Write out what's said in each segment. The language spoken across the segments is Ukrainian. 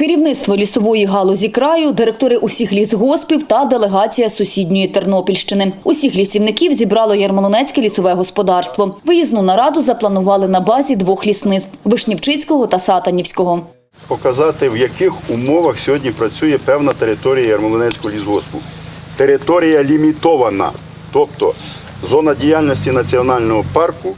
Керівництво лісової галузі краю, директори усіх лісгоспів та делегація сусідньої Тернопільщини. Усіх лісівників зібрало Ярмолинецьке лісове господарство. Виїзну нараду запланували на базі двох лісництв – Вишнівчицького та Сатанівського. показати, в яких умовах сьогодні працює певна територія Ярмолинецького лісгоспу. Територія лімітована, тобто зона діяльності національного парку.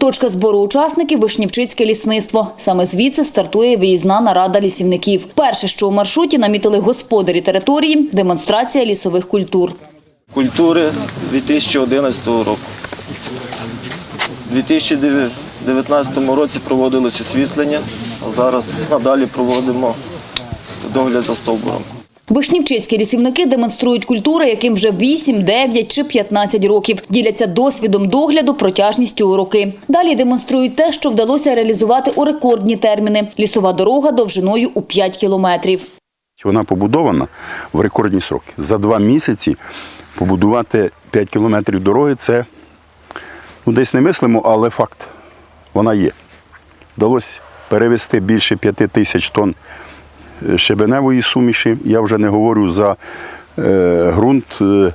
Точка збору учасників – Вишнівчицьке лісництво. Саме звідси стартує виїзна нарада лісівників. Перше, що у маршруті намітили господарі території – демонстрація лісових культур. культури 2011 року. У 2019 році проводилось освітлення, а зараз надалі проводимо догляд за стовбуром. Вишнівчицькі лісівники демонструють культури, яким вже 8, 9 чи 15 років. Діляться досвідом догляду, протяжністю у роки. Далі демонструють те, що вдалося реалізувати у рекордні терміни. Лісова дорога довжиною у 5 кілометрів. Вона побудована в рекордні сроки. За два місяці побудувати 5 кілометрів дороги це ну, десь не мислимо, але факт. Вона є. Вдалося перевезти більше 5 тисяч тонн щебеневої суміші. Я вже не говорю за е, ґрунт, е,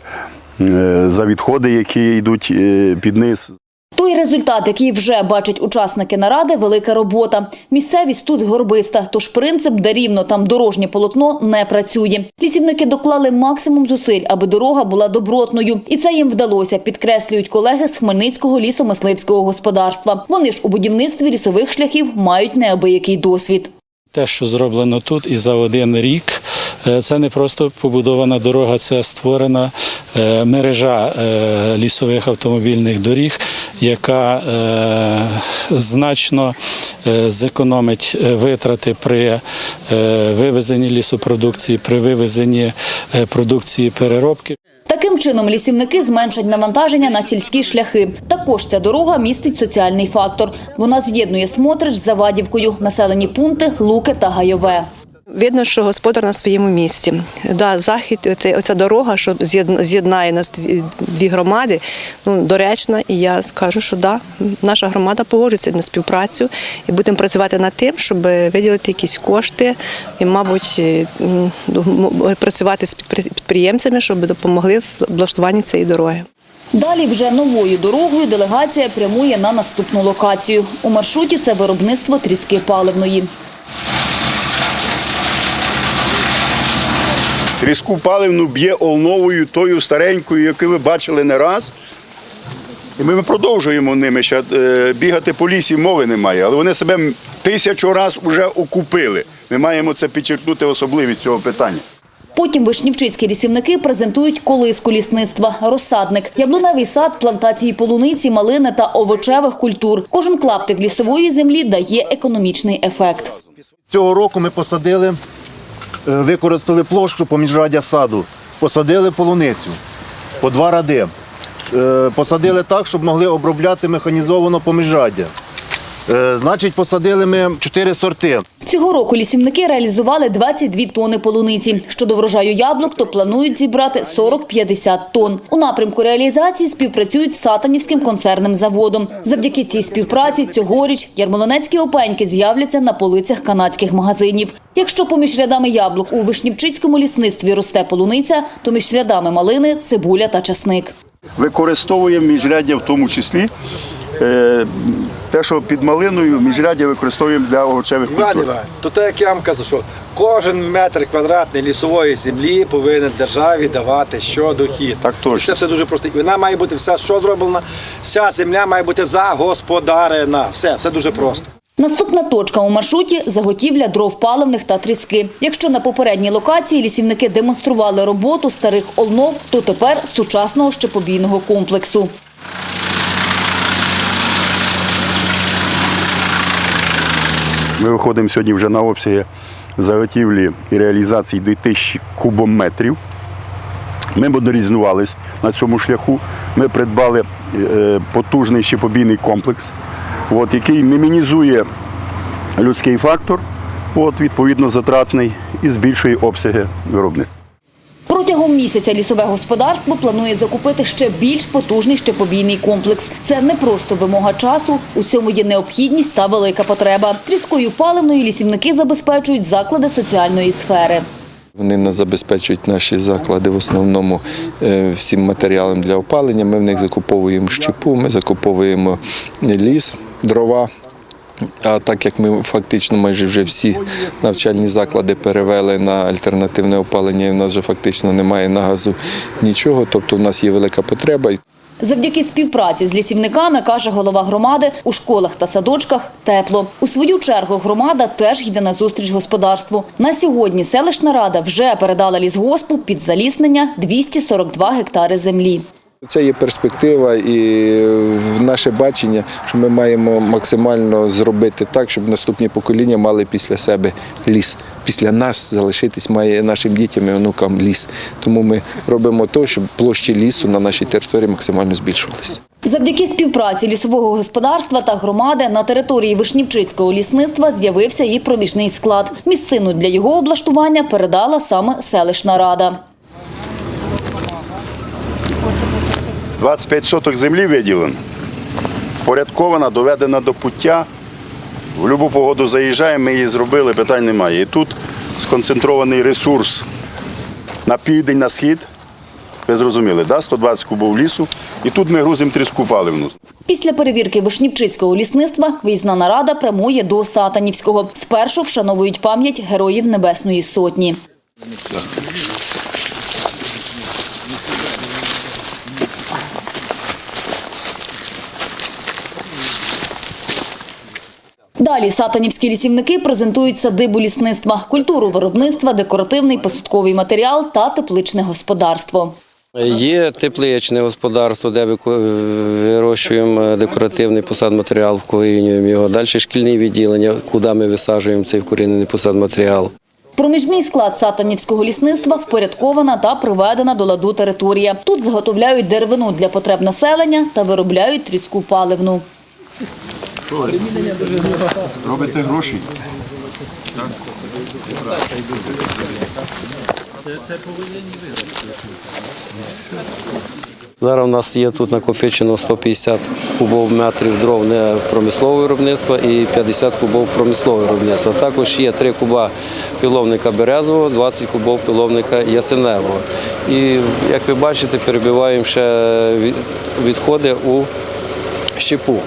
е, за відходи, які йдуть під низ. Той результат, який вже бачать учасники наради – велика робота. Місцевість тут горбиста, тож принцип «де рівно, там дорожнє полотно» не працює. Лісівники доклали максимум зусиль, аби дорога була добротною. І це їм вдалося, підкреслюють колеги з Хмельницького лісомисливського господарства. Вони ж у будівництві лісових шляхів мають неабиякий досвід. Те, що зроблено тут і за один рік, е, це не просто побудована дорога, це створена е, мережа е, лісових автомобільних доріг, яка значно зекономить витрати при вивезенні лісопродукції, при вивезенні продукції переробки. Таким чином лісівники зменшать навантаження на сільські шляхи. Також ця дорога містить соціальний фактор. Вона з'єднує Смотрич з Завадівкою, населені пункти Луки та Гайове. Видно, що господар на своєму місці. Да, захід, оце- оця дорога, що з'єдн- з'єднає нас дві, громади, ну, доречна. І я кажу, що да, наша громада погоджується на співпрацю і будемо працювати над тим, щоб виділити якісь кошти і, мабуть, е, працювати з підприємцями, щоб допомогли в облаштуванні цієї дороги. Далі вже новою дорогою делегація прямує на наступну локацію. У маршруті це виробництво тріски паливної. Тріску паливну б'є олновою, тою старенькою, яку ви бачили не раз. І ми продовжуємо ними ще е, бігати по лісі, мови немає. Але вони себе тисячу разів вже окупили. Ми маємо це підчеркнути особливість цього питання. Потім вишнівчицькі лісівники презентують колиску лісництва – розсадник, яблуневий сад, плантації полуниці, малини та овочевих культур. Кожен клаптик лісової землі дає економічний ефект. Цього року ми посадили, використали площу поміж міжраддя саду, посадили полуницю по два ради. Е, Посадили так, щоб могли обробляти механізовано по міжраддя. Е, Значить, посадили ми чотири сорти. Цього року лісівники реалізували 22 тони полуниці. Щодо врожаю яблук, то планують зібрати 40-50 тонн. У напрямку реалізації співпрацюють з Сатанівським концерним заводом. Завдяки цій співпраці цьогоріч ярмолинецькі опеньки з'являться на полицях канадських магазинів. Якщо поміж рядами яблук у Вишнівчицькому лісництві росте полуниця, то між рядами малини – цибуля та часник. Використовуємо міжряддя в тому числі. Е, Те, що під малиною міжряддя використовуємо для овочевих Іван культур. Іванович, то так як я вам казав, що кожен метр квадратний лісової землі повинен державі давати щодохід. Так точно. Це все дуже просто. І Вона має бути все, що зроблена, вся земля має бути загосподарена. Все, все дуже просто. Наступна точка у маршруті – заготівля дров паливних та тріски. Якщо на попередній локації лісівники демонстрували роботу старих олнов, то тепер сучасного щепобійного комплексу. Ми виходимо сьогодні вже на обсяги заготівлі і реалізації 2000 кубометрів. Ми модернізувалися на цьому шляху. Ми придбали е, потужний щепобійний комплекс, от, який мінімізує людський фактор, от, відповідно затратний і збільшує обсяги виробництва. Протягом місяця лісове господарство планує закупити ще більш потужний щепобійний комплекс. Це не просто вимога часу, у цьому є необхідність та велика потреба. Тріскою паливною лісівники забезпечують заклади соціальної сфери. Вони нас забезпечують наші заклади в основному е, всім матеріалом для опалення. Ми в них закуповуємо щепу, ми закуповуємо ліс, дрова. А так як ми фактично майже вже всі навчальні заклади перевели на альтернативне опалення, і в нас вже фактично немає на газу нічого, тобто в нас є велика потреба. Завдяки співпраці з лісівниками, каже голова громади, у школах та садочках тепло. У свою чергу громада теж йде на зустріч господарству. На сьогодні селищна рада вже передала лісгоспу під заліснення 242 гектари землі. Це є перспектива і наше бачення, що ми маємо максимально зробити так, щоб наступні покоління мали після себе ліс. Після нас залишитись має нашим дітям і онукам ліс. Тому ми робимо те, щоб площі лісу на нашій території максимально збільшувалися. Завдяки співпраці лісового господарства та громади на території Вишнівчицького лісництва з'явився і проміжний склад. Місцину для його облаштування передала саме селищна рада. 25 соток землі виділено, порядкована, доведена до пуття. В будь-яку погоду заїжджаємо, ми її зробили, питань немає. І тут сконцентрований ресурс на південь, на схід. Ви зрозуміли, да? 120 кубов лісу. І тут ми грузимо тріску паливну. Після перевірки Вишнівчицького лісництва виїзна нарада прямує до Сатанівського. Спершу вшановують пам'ять героїв Небесної Сотні. Далі сатанівські лісівники презентують садибу лісництва, культуру виробництва, декоративний посадковий матеріал та тепличне господарство. Є тепличне господарство, де вирощуємо декоративний посадматеріал, вкорінюємо його. Далі шкільні відділення, куди ми висаджуємо цей вкорінений посадматеріал. Проміжний склад сатанівського лісництва впорядкована та приведена до ладу територія. Тут заготовляють деревину для потреб населення та виробляють тріску паливну. Робите гроші. Зараз у нас є тут накопичено 150 кубов метрів дров не промислового виробництва і 50 кубов промислового виробництва. Також є 3 куба піловника березового, 20 кубов піловника ясеневого. І як ви бачите, перебиваємо ще відходи у щепу.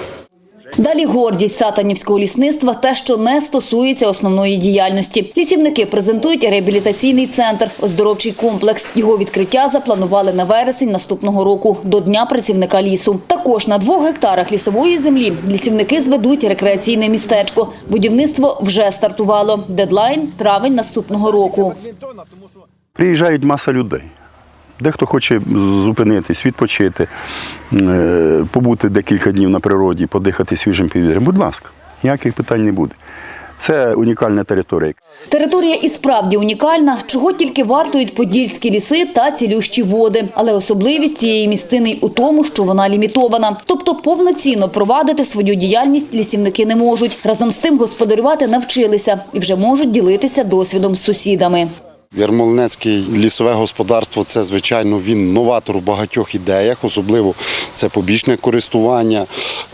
Далі гордість сатанівського лісництва – те, що не стосується основної діяльності. Лісівники презентують реабілітаційний центр, оздоровчий комплекс. Його відкриття запланували на вересень наступного року, до Дня працівника лісу. Також на двох гектарах лісової землі лісівники зведуть рекреаційне містечко. Будівництво вже стартувало. Дедлайн – травень наступного року. Приїжджають маса людей. Дехто хоче зупинитись, відпочити, е, побути декілька днів на природі, подихати свіжим повітрям. Будь ласка, ніяких питань не буде. Це унікальна територія. Територія і справді унікальна, чого тільки вартують подільські ліси та цілющі води. Але особливість цієї містини й у тому, що вона лімітована. Тобто повноцінно провадити свою діяльність лісівники не можуть. Разом з тим господарювати навчилися і вже можуть ділитися досвідом з сусідами. Ярмолинецьке лісове господарство це, звичайно, він новатор у багатьох ідеях, особливо це побічне користування,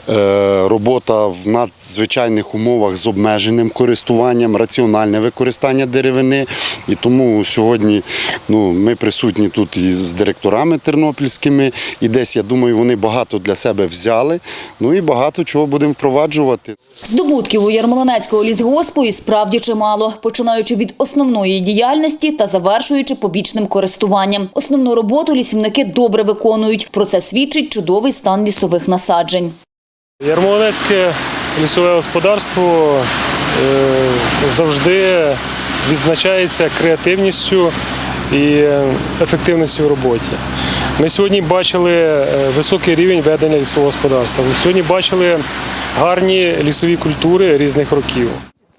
е, робота в надзвичайних умовах з обмеженим користуванням, раціональне використання деревини. І тому сьогодні ну, ми присутні тут і з директорами тернопільськими, і десь, я думаю, вони багато для себе взяли. Ну і багато чого будемо впроваджувати. Здобутків у Ярмолинецького лісгоспу і справді чимало, починаючи від основної діяльності та завершуючи побічним користуванням. Основну роботу лісівники добре виконують. Про це свідчить чудовий стан лісових насаджень. Ярмолинецьке лісове господарство е, завжди відзначається креативністю і ефективністю в роботі. Ми сьогодні бачили е, високий рівень ведення лісового господарства. Ми сьогодні бачили гарні лісові культури різних років.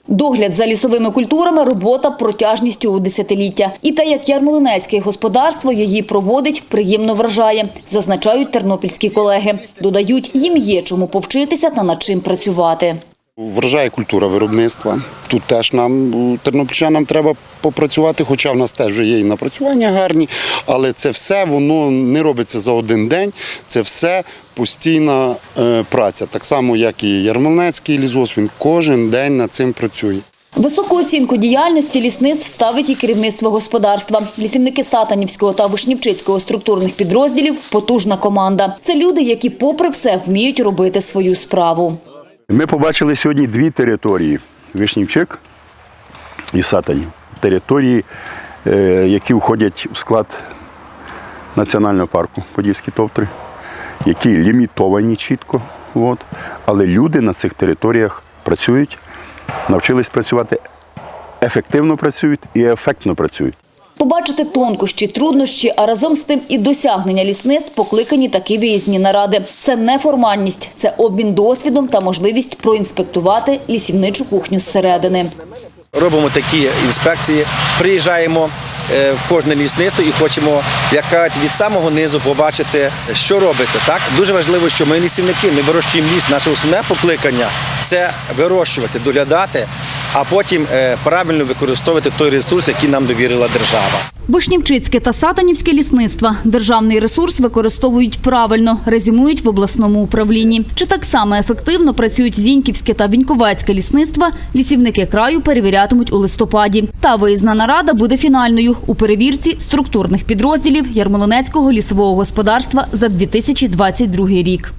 Догляд за лісовими культурами – робота протяжністю у десятиліття. І те, як ярмолинецьке господарство її проводить, приємно вражає, зазначають тернопільські колеги. Додають, їм є чому повчитися та над чим працювати. Вражає культура виробництва. Тут теж нам, тернопільчанам, треба попрацювати, хоча в нас теж вже є і напрацювання гарні, але це все воно не робиться за один день. Це все постійна е, праця. Так само, як і Ярмолинецький лісгосп, він кожен день над цим працює. Високу оцінку діяльності лісництв ставить і керівництво господарства. Лісівники Сатанівського та Вишнівчицького структурних підрозділів – потужна команда. Це люди, які попри все вміють робити свою справу. Ми побачили сьогодні дві території: Вишнівчик і Сатанів. Території, е, які входять в склад національного парку Подільські товтри, які лімітовані чітко. От. Але люди на цих територіях працюють, навчились працювати, ефективно працюють і ефектно працюють. Побачити тонкощі, труднощі, а разом з тим і досягнення лісництв покликані такі виїзні наради. Це не формальність, це обмін досвідом та можливість проінспектувати лісівничу кухню зсередини. Робимо такі інспекції, приїжджаємо е, в кожне лісництво і хочемо, як кажуть, від самого низу побачити, що робиться. Так дуже важливо, що ми лісівники, ми вирощуємо ліс. Наше основне покликання це вирощувати, доглядати, а потім е, правильно використовувати той ресурс, який нам довірила держава. Вишнівчицьке та Сатанівське лісництва державний ресурс використовують правильно, резюмують в обласному управлінні. Чи так само ефективно працюють Зіньківське та Віньковецьке лісництва, лісівники краю перевірятимуть у листопаді. Та виїзна нарада буде фінальною у перевірці структурних підрозділів Ярмолинецького лісового господарства за 2022 рік.